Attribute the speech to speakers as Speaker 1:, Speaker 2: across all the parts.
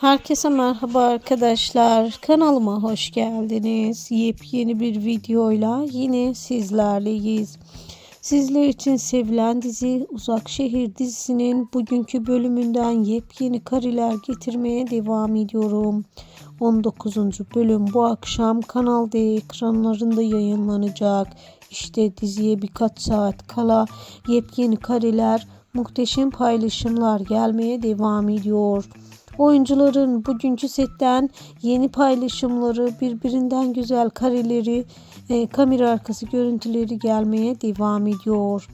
Speaker 1: Herkese merhaba arkadaşlar. Kanalıma hoş geldiniz. Yepyeni bir videoyla yine sizlerleyiz. Sizler için sevilen dizi Uzak Şehir dizisinin bugünkü bölümünden yepyeni kareler getirmeye devam ediyorum. 19. bölüm bu akşam Kanal D ekranlarında yayınlanacak. İşte diziye birkaç saat kala yepyeni kareler, muhteşem paylaşımlar gelmeye devam ediyor. Oyuncuların bugünkü setten yeni paylaşımları, birbirinden güzel kareleri, e, kamera arkası görüntüleri gelmeye devam ediyor.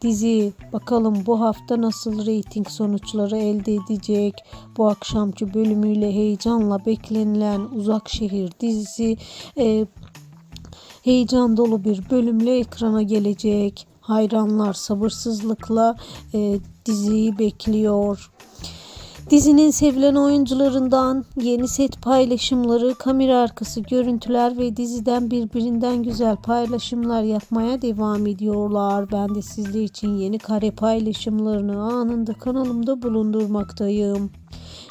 Speaker 1: Dizi bakalım bu hafta nasıl reyting sonuçları elde edecek? Bu akşamki bölümüyle heyecanla beklenilen Uzak Şehir dizisi e, heyecan dolu bir bölümle ekrana gelecek. Hayranlar sabırsızlıkla e, diziyi bekliyor. Dizinin sevilen oyuncularından yeni set paylaşımları, kamera arkası görüntüler ve diziden birbirinden güzel paylaşımlar yapmaya devam ediyorlar. Ben de sizler için yeni kare paylaşımlarını anında kanalımda bulundurmaktayım.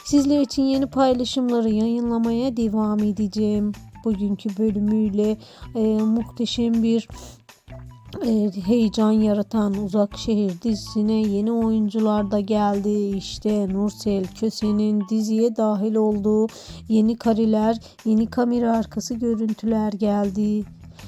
Speaker 1: Sizler için yeni paylaşımları yayınlamaya devam edeceğim. Bugünkü bölümüyle e, muhteşem bir heyecan yaratan Uzak Şehir dizisine yeni oyuncular da geldi. İşte Nursel Köse'nin diziye dahil olduğu yeni kareler, yeni kamera arkası görüntüler geldi.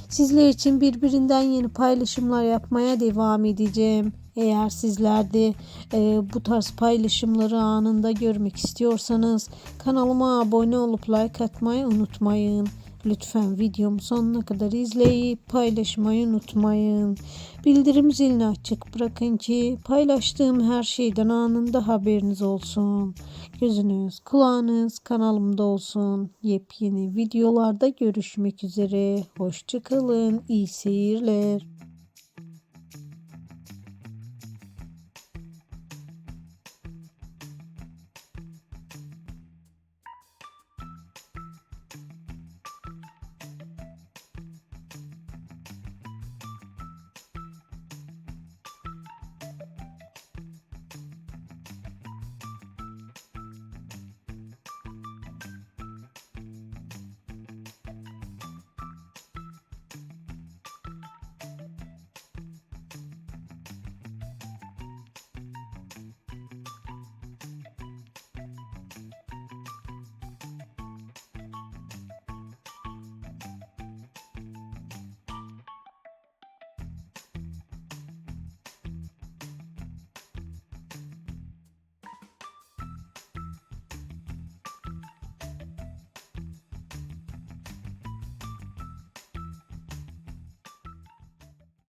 Speaker 1: Sizler için birbirinden yeni paylaşımlar yapmaya devam edeceğim. Eğer sizler de e, bu tarz paylaşımları anında görmek istiyorsanız kanalıma abone olup like atmayı unutmayın. Lütfen videomu sonuna kadar izleyip paylaşmayı unutmayın. Bildirim zilini açık bırakın ki paylaştığım her şeyden anında haberiniz olsun. Gözünüz, kulağınız kanalımda olsun. Yepyeni videolarda görüşmek üzere. Hoşçakalın. İyi seyirler.